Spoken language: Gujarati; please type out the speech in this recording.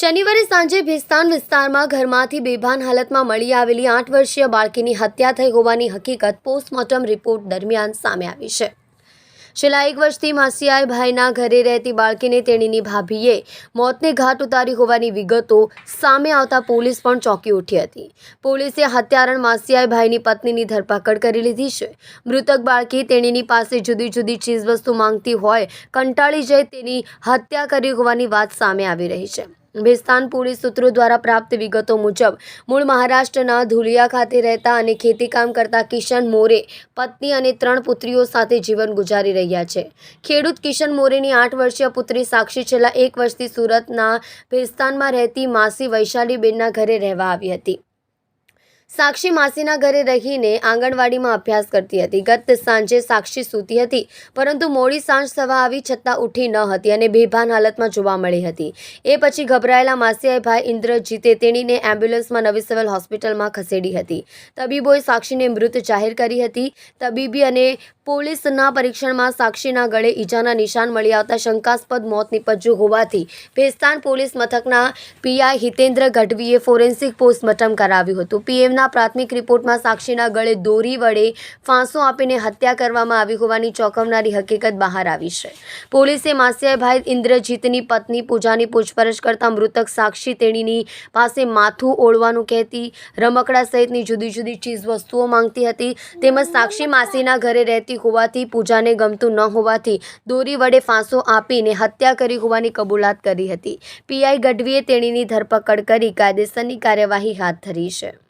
શનિવારે સાંજે ભેસ્તાન વિસ્તારમાં ઘરમાંથી બેભાન હાલતમાં મળી આવેલી આઠ વર્ષીય બાળકીની હત્યા થઈ હોવાની હકીકત પોસ્ટમોર્ટમ રિપોર્ટ દરમિયાન સામે આવી છે. છેલ્લા એક વર્ષથી માસિયાઈ ભાઈના ઘરે રહેતી બાળકીને તેણીની ભાભીએ મોતને ઘાટ ઉતારી હોવાની વિગતો સામે આવતા પોલીસ પણ ચોંકી ઉઠી હતી. પોલીસે હત્યારણ માસિયાઈ ભાઈની પત્નીની ધરપકડ કરી લીધી છે. મૃતક બાળકી તેણીની પાસે જુદી જુદી ચીજવસ્તુ માંગતી હોય કંટાળી જઈ તેની હત્યા કરી હોવાની વાત સામે આવી રહી છે. ભેસ્તાન પોલીસ સૂત્રો દ્વારા પ્રાપ્ત વિગતો મુજબ, મૂળ મહારાષ્ટ્રના ધુલિયા ખાતે રહેતા અને ખેતીકામ કરતા કિશન મોરે પત્ની અને ત્રણ પુત્રીઓ સાથે જીવન ગુજારી રહ્યા છે. ખેડૂત કિશન મોરેની આઠ વર્ષીય પુત્રી સાક્ષી છેલ્લા એક વર્ષથી સુરતના ભેસ્તાનમાં રહેતી માસી વૈશાલીબેનના ઘરે રહેવા આવી હતી. સાક્ષી માસીના ઘરે રહીને આંગણવાડીમાં અભ્યાસ કરતી હતી. ગત સાંજે સાક્ષી સૂતી હતી, પરંતુ મોડી સાંજ થવા આવી છતાં ઉઠી ન હતી અને બેભાન હાલતમાં જોવા મળી હતી. એ પછી ગભરાયેલા માસીયાઈ ભાઈ ઇન્દ્રજીતે તેણીને એમ્બ્યુલન્સમાં નવી સિવિલ હોસ્પિટલમાં ખસેડી હતી. તબીબોએ સાક્ષીને મૃત જાહેર કરી હતી. તબીબી અને પોલીસના પરીક્ષણમાં સાક્ષીના ગળે ઈજાના નિશાન મળી આવતા શંકાસ્પદ મોત નિપજ્યું હોવાથી ભેસ્તાન પોલીસ મથકના પીઆઈ હિતેન્દ્ર ગઢવીએ ફોરેન્સિક પોસ્ટમોર્ટમ કરાવ્યું હતું. પીએમના પ્રાથમિક રિપોર્ટમાં સાક્ષીના ગળે દોરી વડે ફાંસો આપીને હત્યા કરવામાં આવી હોવાની ચોંકાવનારી હકીકત બહાર આવી છે. પોલીસે માસિયાભાઈ ઇન્દ્રજીતની પત્ની પૂજાની પૂછપરછ કરતા મૃતક સાક્ષી તેણીની પાસે માથું ઓળવાનું કહેતી રમકડા સહિતની જુદી જુદી ચીજ વસ્તુઓ માંગતી હતી. તેમજ સાક્ષી માસીના ઘરે રહેતી હોવાથી પૂજાને ગમતું ન હોવાથી દોરી વડે ફાંસો આપીને હત્યા કરી હોવાની કબૂલાત કરી હતી. પીઆઈ ગઢવીએ તેણીની ધરપકડ કરી કાયદેસરની કાર્યવાહી હાથ ધરી છે.